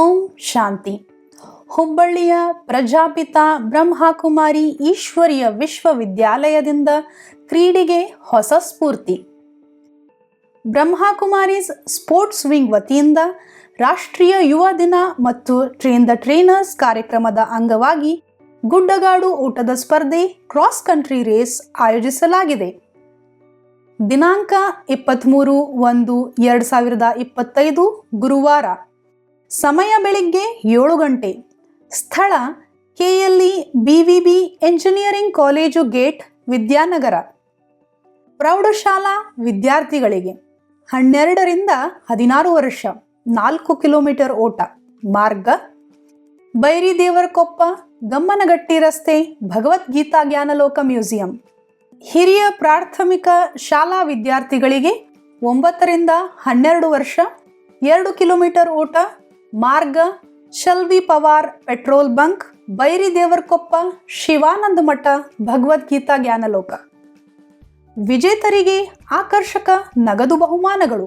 ಓಂ ಶಾಂತಿ. ಹುಬ್ಬಳ್ಳಿಯ ಪ್ರಜಾಪಿತ ಬ್ರಹ್ಮಕುಮಾರಿ ಈಶ್ವರಿಯ ವಿಶ್ವವಿದ್ಯಾಲಯದಿಂದ ಕ್ರೀಡೆಗೆ ಹೊಸ ಸ್ಫೂರ್ತಿ. ಬ್ರಹ್ಮಕುಮಾರೀಸ್ ಸ್ಪೋರ್ಟ್ಸ್ ವಿಂಗ್ ವತಿಯಿಂದ ರಾಷ್ಟ್ರೀಯ ಯುವ ದಿನ ಮತ್ತು ಟ್ರೇನ್ ದ ಟ್ರೈನರ್ಸ್ ಕಾರ್ಯಕ್ರಮದ ಅಂಗವಾಗಿ ಗುಡ್ಡಗಾಡು ಊಟದ ಸ್ಪರ್ಧೆ ಕ್ರಾಸ್ ಕಂಟ್ರಿ ರೇಸ್ ಆಯೋಜಿಸಲಾಗಿದೆ. ದಿನಾಂಕ ಇಪ್ಪತ್ತ್ಮೂರು ಒಂದು ಎರಡು ಸಾವಿರದ ಇಪ್ಪತ್ತೈದು ಗುರುವಾರ. ಸಮಯ ಬೆಳಿಗ್ಗೆ ಏಳು ಗಂಟೆ. ಸ್ಥಳ KLE BVB engineering college gate, Vidyanagar. ಪ್ರೌಢಶಾಲಾ ವಿದ್ಯಾರ್ಥಿಗಳಿಗೆ ಹನ್ನೆರಡರಿಂದ ಹದಿನಾರು ವರ್ಷ, ನಾಲ್ಕು ಕಿಲೋಮೀಟರ್ ಓಟ. ಮಾರ್ಗ ಬೈರಿ ದೇವರಕೊಪ್ಪ ಗಮ್ಮನಗಟ್ಟಿ ರಸ್ತೆ, ಭಗವದ್ಗೀತಾ ಜ್ಞಾನಲೋಕ ಮ್ಯೂಸಿಯಂ. ಹಿರಿಯ ಪ್ರಾಥಮಿಕ ಶಾಲಾ ವಿದ್ಯಾರ್ಥಿಗಳಿಗೆ ಒಂಬತ್ತರಿಂದ ಹನ್ನೆರಡು ವರ್ಷ, ಎರಡು ಕಿಲೋಮೀಟರ್ ಓಟ ಮಾರ್ಗ, ಶಲ್ವಿ ಪವಾರ್, ಪೆಟ್ರೋಲ್ ಬಂಕ್, ಬೈರಿ ದೇವರಕೊಪ್ಪ, ಶಿವಾನಂದ ಮಠ ಭಗವದ್ಗೀತಾ ಜ್ಞಾನಲೋಕ. ವಿಜೇತರಿಗೆ ಆಕರ್ಷಕ ನಗದು ಬಹುಮಾನಗಳು.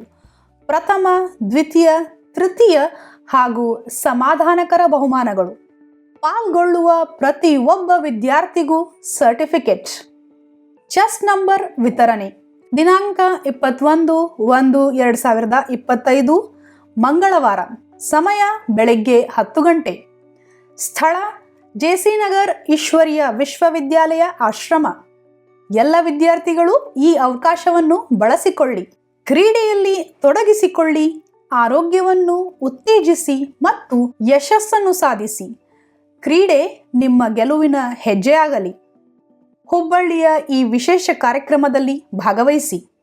ಪ್ರಥಮ, ದ್ವಿತೀಯ, ತೃತೀಯ ಹಾಗೂ ಸಮಾಧಾನಕರ ಬಹುಮಾನಗಳು. ಪಾಲ್ಗೊಳ್ಳುವ ಪ್ರತಿ ಒಬ್ಬ ವಿದ್ಯಾರ್ಥಿಗೂ ಸರ್ಟಿಫಿಕೇಟ್. ಚೆಸ್ ನಂಬರ್ ವಿತರಣೆ. ದಿನಾಂಕ ಇಪ್ಪತ್ತೊಂದು ಒಂದು ಎರಡು ಸಾವಿರದ ಇಪ್ಪತ್ತೈದು, ಮಂಗಳವಾರ. ಸಮಯ ಬೆಳಗ್ಗೆ ಹತ್ತು ಗಂಟೆ. ಸ್ಥಳ ಜೆಸಿ ನಗರ್ ಈಶ್ವರಿಯ ವಿಶ್ವವಿದ್ಯಾಲಯ ಆಶ್ರಮ. ಎಲ್ಲ ವಿದ್ಯಾರ್ಥಿಗಳು ಈ ಅವಕಾಶವನ್ನು ಬಳಸಿಕೊಳ್ಳಿ. ಕ್ರೀಡೆಯಲ್ಲಿ ತೊಡಗಿಸಿಕೊಳ್ಳಿ. ಆರೋಗ್ಯವನ್ನು ಉತ್ತೇಜಿಸಿ ಮತ್ತು ಯಶಸ್ಸನ್ನು ಸಾಧಿಸಿ. ಕ್ರೀಡೆ ನಿಮ್ಮ ಗೆಲುವಿನ ಹೆಜ್ಜೆಯಾಗಲಿ. ಹುಬ್ಬಳ್ಳಿಯ ಈ ವಿಶೇಷ ಕಾರ್ಯಕ್ರಮದಲ್ಲಿ ಭಾಗವಹಿಸಿ.